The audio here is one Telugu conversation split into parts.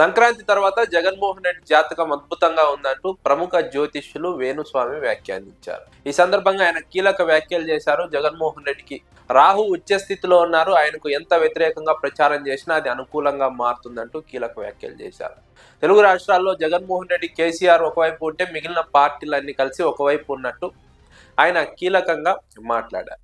సంక్రాంతి తర్వాత జగన్మోహన్ రెడ్డి జాతకం అద్భుతంగా ఉందంటూ ప్రముఖ జ్యోతిష్యులు వేణుస్వామి వ్యాఖ్యానించారు. ఈ సందర్భంగా ఆయన కీలక వ్యాఖ్యలు చేశారు. జగన్మోహన్ రెడ్డికి రాహు ఉచ్చ స్థితిలో ఉన్నారు. ఆయనకు ఎంత వ్యతిరేకంగా ప్రచారం చేసినా అది అనుకూలంగా మారుతుందంటూ కీలక వ్యాఖ్యలు చేశారు. తెలుగు రాష్ట్రాల్లో జగన్మోహన్ రెడ్డి కేసీఆర్ ఒకవైపు ఉంటే మిగిలిన పార్టీలన్నీ కలిసి ఒకవైపు ఉన్నట్టు ఆయన కీలకంగా మాట్లాడారు.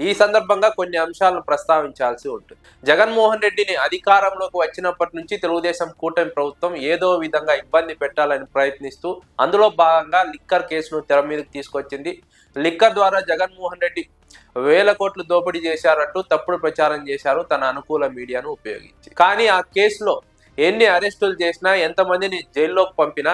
ఈ సందర్భంగా కొన్ని అంశాలను ప్రస్తావించాల్సి ఉంటుంది. జగన్మోహన్ రెడ్డిని అధికారంలోకి వచ్చినప్పటి నుంచి తెలుగుదేశం కూటమి ప్రభుత్వం ఏదో విధంగా ఇబ్బంది పెట్టాలని ప్రయత్నిస్తూ అందులో భాగంగా లిక్కర్ కేసును తెర మీదకి తీసుకొచ్చింది. లిక్కర్ ద్వారా జగన్మోహన్ రెడ్డి వేల కోట్లు దోపిడీ చేశారంటూ తప్పుడు ప్రచారం చేశారు తన అనుకూల మీడియాను ఉపయోగించి. కానీ ఆ కేసులో ఎన్ని అరెస్టులు చేసినా ఎంతమందిని జైల్లోకి పంపినా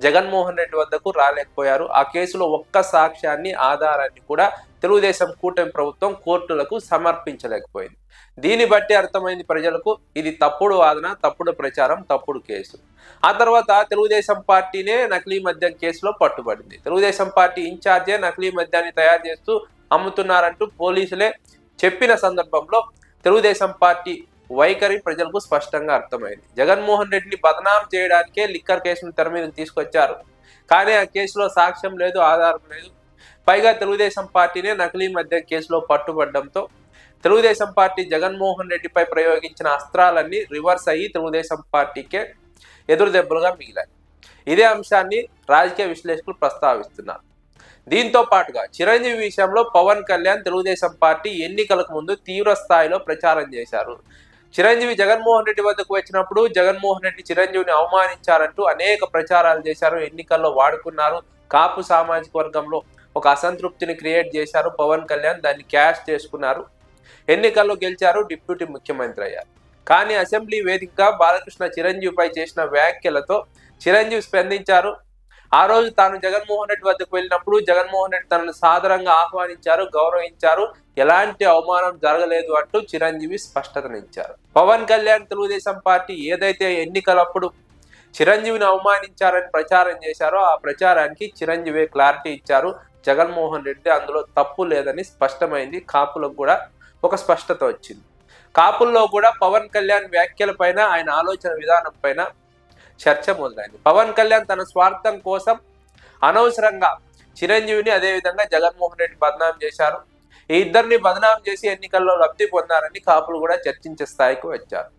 జగన్మోహన్ రెడ్డి వద్దకు రాలేకపోయారు. ఆ కేసులో ఒక్క సాక్ష్యాన్ని ఆధారాన్ని కూడా తెలుగుదేశం కూటమి ప్రభుత్వం కోర్టులకు సమర్పించలేకపోయింది. దీన్ని బట్టి అర్థమైంది ప్రజలకు ఇది తప్పుడు వాదన తప్పుడు ప్రచారం తప్పుడు కేసు. ఆ తర్వాత తెలుగుదేశం పార్టీనే నకిలీ మద్యం కేసులో పట్టుబడింది. తెలుగుదేశం పార్టీ ఇన్ఛార్జే నకిలీ మద్యాన్ని తయారు చేస్తూ అమ్ముతున్నారంటూ పోలీసులే చెప్పిన సందర్భంలో తెలుగుదేశం పార్టీ వైఖరి ప్రజలకు స్పష్టంగా అర్థమైంది. జగన్మోహన్ రెడ్డిని బదనాం చేయడానికే లిక్కర్ కేసును తెర మీద తీసుకొచ్చారు. కానీ ఆ కేసులో సాక్ష్యం లేదు ఆధారం లేదు. పైగా తెలుగుదేశం పార్టీనే నకిలీ మధ్య కేసులో పట్టుబడడంతో తెలుగుదేశం పార్టీ జగన్మోహన్ రెడ్డిపై ప్రయోగించిన అస్త్రాలన్నీ రివర్స్ అయ్యి తెలుగుదేశం పార్టీకే ఎదురు దెబ్బలుగా మిగిలాయి. ఇదే అంశాన్ని రాజకీయ విశ్లేషకులు ప్రస్తావిస్తున్నారు. దీంతో పాటుగా చిరంజీవి విషయంలో పవన్ కళ్యాణ్ తెలుగుదేశం పార్టీ ఎన్నికలకు ముందు తీవ్ర స్థాయిలో ప్రచారం చేశారు. చిరంజీవి జగన్మోహన్ రెడ్డి వద్దకు వచ్చినప్పుడు జగన్మోహన్ రెడ్డి చిరంజీవిని అవమానించారంటూ అనేక ప్రచారాలు చేశారు ఎన్నికల్లో వాడుకున్నారు. కాపు సామాజిక వర్గంలో ఒక అసంతృప్తిని క్రియేట్ చేశారు. పవన్ కళ్యాణ్ దాన్ని క్యాష్ చేసుకున్నారు. ఎన్నికల్లో గెలిచారు డిప్యూటీ ముఖ్యమంత్రి అయ్యారు. కానీ అసెంబ్లీ వేదికగా బాలకృష్ణ చిరంజీవిపై చేసిన వ్యాఖ్యలతో చిరంజీవి స్పందించారు ఆ రోజు తాను జగన్మోహన్ రెడ్డి వద్దకు వెళ్ళినప్పుడు జగన్మోహన్ రెడ్డి తనను సాదరంగా ఆహ్వానించారు గౌరవించారు. ఎలాంటి అవమానం జరగలేదు అంటూ చిరంజీవి స్పష్టతనిచ్చారు. పవన్ కళ్యాణ్ తెలుగుదేశం పార్టీ ఏదైతే ఎన్నికలప్పుడు చిరంజీవిని అవమానించారని ప్రచారం చేశారో ఆ ప్రచారానికి చిరంజీవి క్లారిటీ ఇచ్చారు. జగన్మోహన్ రెడ్డి అందులో తప్పు లేదని స్పష్టమైంది. కాపులకు కూడా ఒక స్పష్టత వచ్చింది. కాపుల్లో కూడా పవన్ కళ్యాణ్ వ్యాఖ్యల పైన ఆయన ఆలోచన విధానం పైన చర్చ మొదలైంది. పవన్ కళ్యాణ్ తన స్వార్థం కోసం అనవసరంగా చిరంజీవిని అదేవిధంగా జగన్మోహన్ రెడ్డి బదనాం చేశారు. ఈ ఇద్దరిని బదనాం చేసి ఎన్నికల్లో లబ్ధి పొందారని కాపులు కూడా చర్చించే స్థాయికి వచ్చారు.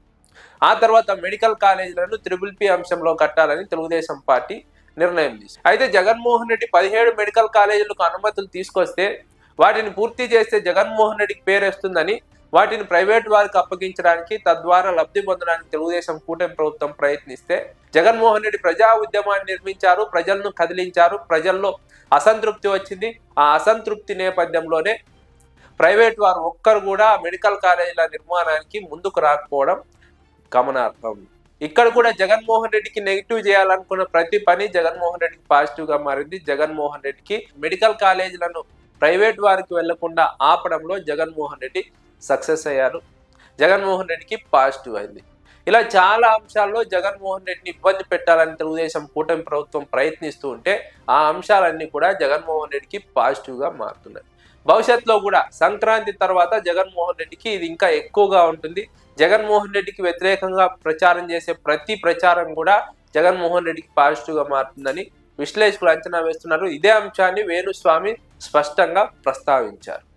ఆ తర్వాత మెడికల్ కాలేజీలను త్రిబుల్ పి అంశంలో కట్టాలని తెలుగుదేశం పార్టీ నిర్ణయం తీసుకుంది అయితే జగన్మోహన్ రెడ్డి పదిహేడు మెడికల్ కాలేజీలకు అనుమతులు తీసుకొస్తే వాటిని పూర్తి చేస్తే జగన్మోహన్ రెడ్డికి పేరేస్తుందని వాటిని ప్రైవేట్ వారికి అప్పగించడానికి తద్వారా లబ్ధి పొందడానికి తెలుగుదేశం కూటమి ప్రభుత్వం ప్రయత్నిస్తే జగన్మోహన్ రెడ్డి ప్రజా ఉద్యమాన్ని నిర్మించారు ప్రజలను కదిలించారు ప్రజల్లో అసంతృప్తి వచ్చింది. ఆ అసంతృప్తి నేపథ్యంలోనే ప్రైవేట్ వారు ఒక్కరు కూడా మెడికల్ కాలేజీల నిర్మాణానికి ముందుకు రాకపోవడం గమనార్హం. ఇక్కడ కూడా జగన్మోహన్ రెడ్డికి నెగిటివ్ చేయాలనుకున్న ప్రతి పని జగన్మోహన్ రెడ్డికి పాజిటివ్గా మారింది. జగన్మోహన్ రెడ్డికి మెడికల్ కాలేజీలను ప్రైవేట్ వారికి వెళ్ళకుండా ఆపడంలో జగన్మోహన్ రెడ్డి సక్సెస్ అయ్యారు. జగన్మోహన్ రెడ్డికి పాజిటివ్ అయింది. ఇలా చాలా అంశాల్లో జగన్మోహన్ రెడ్డిని ఇబ్బంది పెట్టాలని తెలుగుదేశం కూటమి ప్రభుత్వం ప్రయత్నిస్తూ ఉంటే ఆ అంశాలన్నీ కూడా జగన్మోహన్ రెడ్డికి పాజిటివ్గా మారుతున్నాయి. భవిష్యత్తులో కూడా సంక్రాంతి తర్వాత జగన్మోహన్ రెడ్డికి ఇది ఇంకా ఎక్కువగా ఉంటుంది. జగన్మోహన్ రెడ్డికి వ్యతిరేకంగా ప్రచారం చేసే ప్రతి ప్రచారం కూడా జగన్మోహన్ రెడ్డికి పాజిటివ్గా మారుతుందని విశ్లేషకులు అంచనా వేస్తున్నారు. ఇదే అంశాన్ని వేణుస్వామి స్పష్టంగా ప్రస్తావించారు.